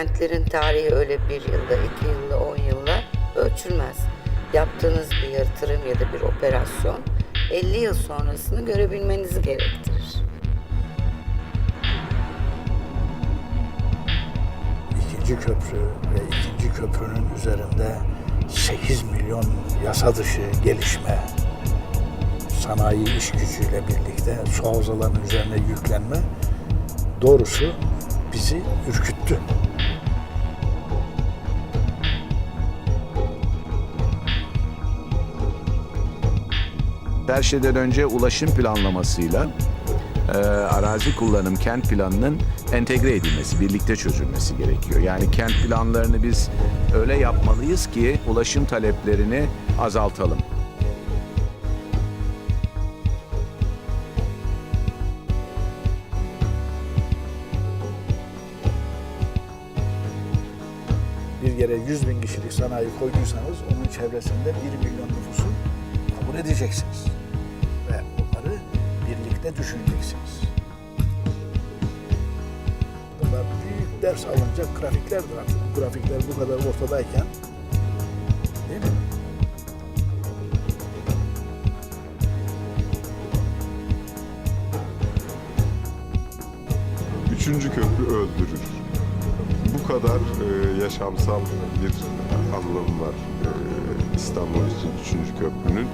kentlerin tarihi öyle bir yılda, iki yılda, on yılda ölçülmez. Yaptığınız bir yatırım ya da bir operasyon 50 yıl sonrasını görebilmenizi gerektirir. İkinci köprü ve ikinci köprünün üzerinde 8 milyon yasa dışı gelişme, sanayi iş gücüyle birlikte su havzalarının üzerine yüklenme doğrusu bizi ürküttü. Her şeyden önce ulaşım planlamasıyla e, arazi kullanım kent planının entegre edilmesi, birlikte çözülmesi gerekiyor. Yani kent planlarını biz öyle yapmalıyız ki ulaşım taleplerini azaltalım. Bir yere 100 bin kişilik sanayi koyduysanız onun çevresinde 1 milyon nüfusu kabul edeceksiniz. Birlikte düşüneceksiniz. Bunlar büyük ders alınacak grafiklerdir artık. Bu grafikler bu kadar ortadayken değil mi? Üçüncü köprü öldürür. Bu kadar e, yaşamsal bir anlamı var e, İstanbul için üçüncü köprünün.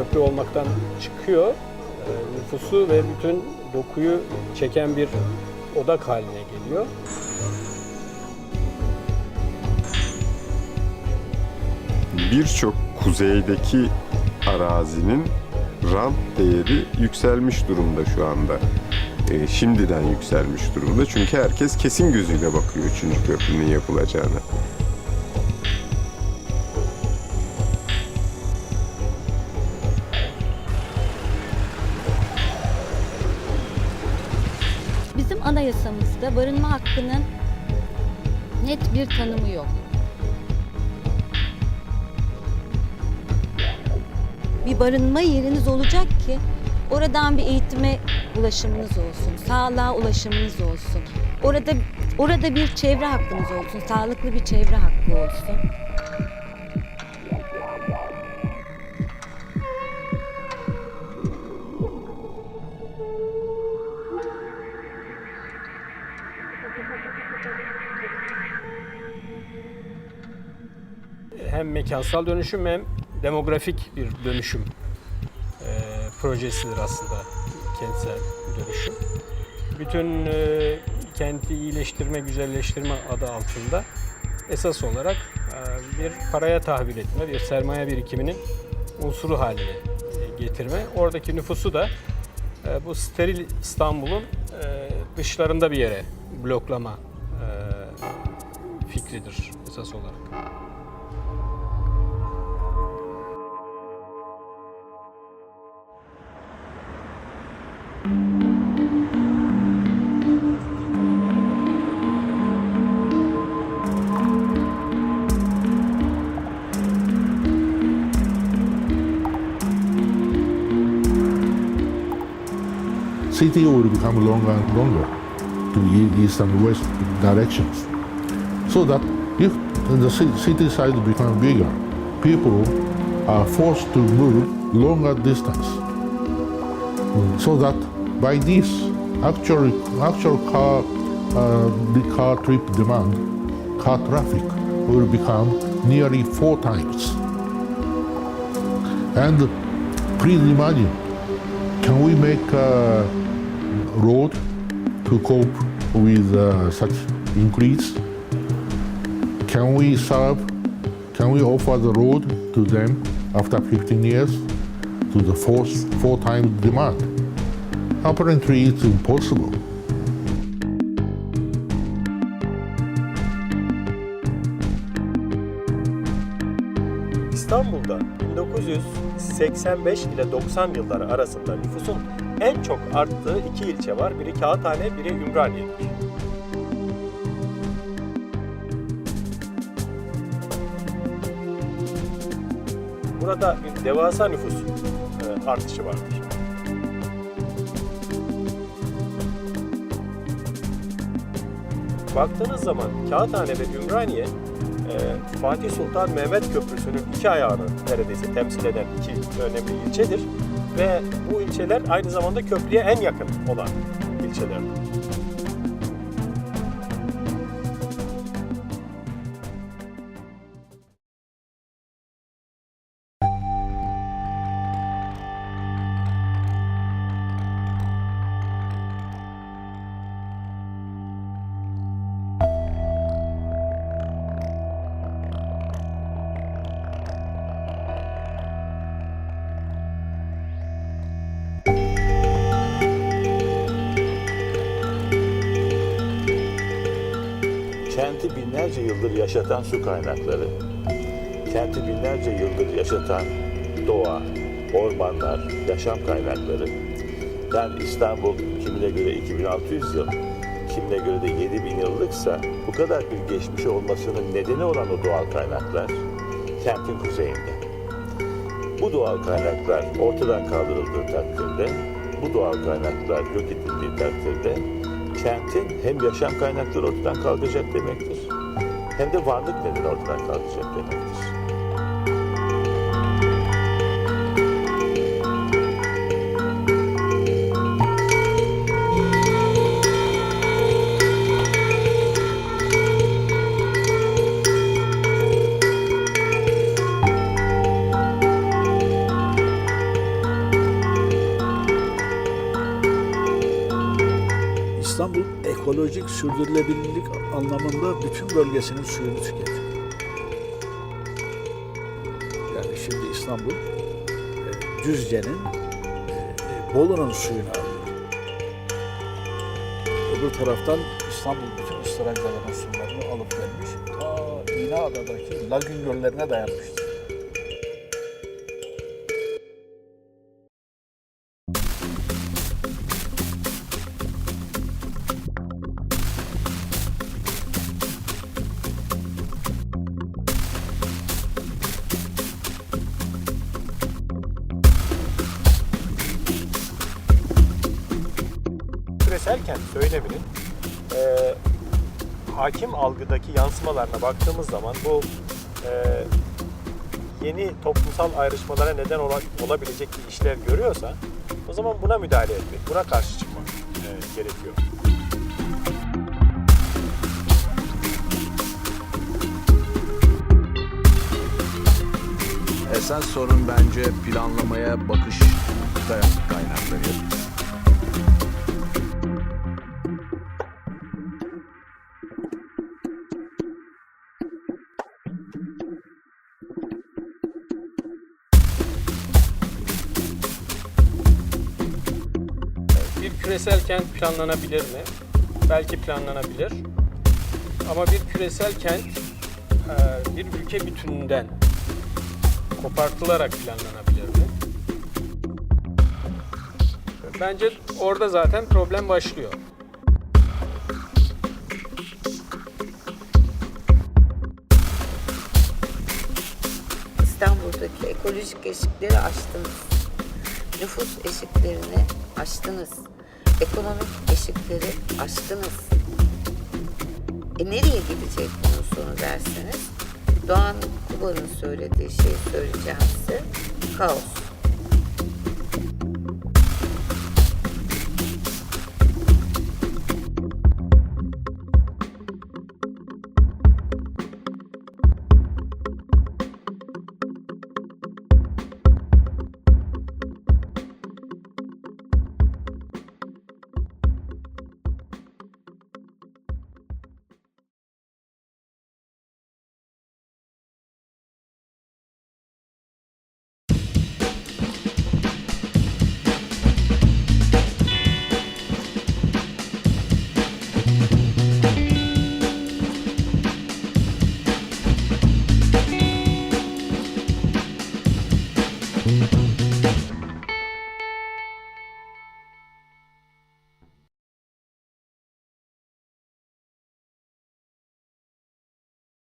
Köprü olmaktan çıkıyor. e, Nüfusu ve bütün dokuyu çeken bir odak haline geliyor. Birçok kuzeydeki arazinin rant değeri yükselmiş durumda şu anda. E, şimdiden yükselmiş durumda. Çünkü herkes kesin gözüyle bakıyor üçüncü köprünün yapılacağına. Anayasamızda barınma hakkının net bir tanımı yok. Bir barınma yeriniz olacak ki oradan bir eğitime ulaşımınız olsun, sağlığa ulaşımınız olsun. Orada orada bir çevre hakkınız olsun, sağlıklı bir çevre hakkı olsun. Hem mekansal dönüşüm hem demografik bir dönüşüm e, projesidir aslında kentsel dönüşüm. Bütün e, kenti iyileştirme, güzelleştirme adı altında esas olarak e, bir paraya tahvil etme, bir sermaye birikiminin unsuru haline e, getirme. Oradaki nüfusu da e, bu steril İstanbul'un e, dışlarında bir yere bloklama e, fikridir esas olarak. City will become longer and longer to east and west directions. So that if the city size becomes bigger, people are forced to move longer distance. So that by this, actual actual car uh, car trip demand, car traffic will become nearly four times. And please imagine, can we make a road to cope with uh, such increase? Can we serve, can we offer the road to them after 15 years to the four, four times demand? Apparently it's impossible. İstanbul'da 1985 ile 90 yılları arasında nüfusun en çok arttığı iki ilçe var. Biri Kağıthane, biri Ümraniye'dir. Burada bir devasa nüfus e, artışı vardır. Baktığınız zaman Kağıthane ve Ümraniye e, Fatih Sultan Mehmet Köprüsü'nün iki ayağını neredeyse temsil eden iki önemli ilçedir. Ve bu ilçeler aynı zamanda köprüye en yakın olan ilçelerdir. Binlerce yıldır yaşatan su kaynakları, kenti binlerce yıldır yaşatan doğa, ormanlar, yaşam kaynakları. Yani İstanbul kimine göre 2600 yıl, kimine göre de 7000 yıllıksa bu kadar bir geçmiş olmasının nedeni olan o doğal kaynaklar kentin kuzeyinde. Bu doğal kaynaklar ortadan kaldırıldığı takdirde, bu doğal kaynaklar yok edildiği takdirde kentin hem yaşam kaynakları ortadan kalkacak demektir, hem de varlık nedeni ortadan kalkacak demektir. İstanbul ekolojik sürdürülebilirlik anlamında bütün bölgesinin suyunu tüketiyor. Yani şimdi İstanbul e, Düzce'nin e, Bolu'nun suyunu alıyor. Öbür taraftan İstanbul bütün ıstıracların sularını alıp vermiş. Ta İğneada'daki lagün göllerine dayanmıştır. Kent söyleminin e, hakim algıdaki yansımalarına baktığımız zaman bu e, yeni toplumsal ayrışmalara neden ola- olabilecek bir işler görüyorsa o zaman buna müdahale etmek, buna karşı çıkmak e, gerekiyor. Esas sorun bence planlamaya bakış kaynakları. Küresel kent planlanabilir mi? Belki planlanabilir. Ama bir küresel kent e, bir ülke bütününden kopartılarak planlanabilir mi? Bence orada zaten problem başlıyor. İstanbul'daki ekolojik eşikleri aştınız. Nüfus eşiklerini aştınız. Ekonomik eşikleri aştınız. E nereye gidecek bunun sonu derseniz Doğan Kuba'nın söylediği şeyi söyleyeceğim size. Kaos.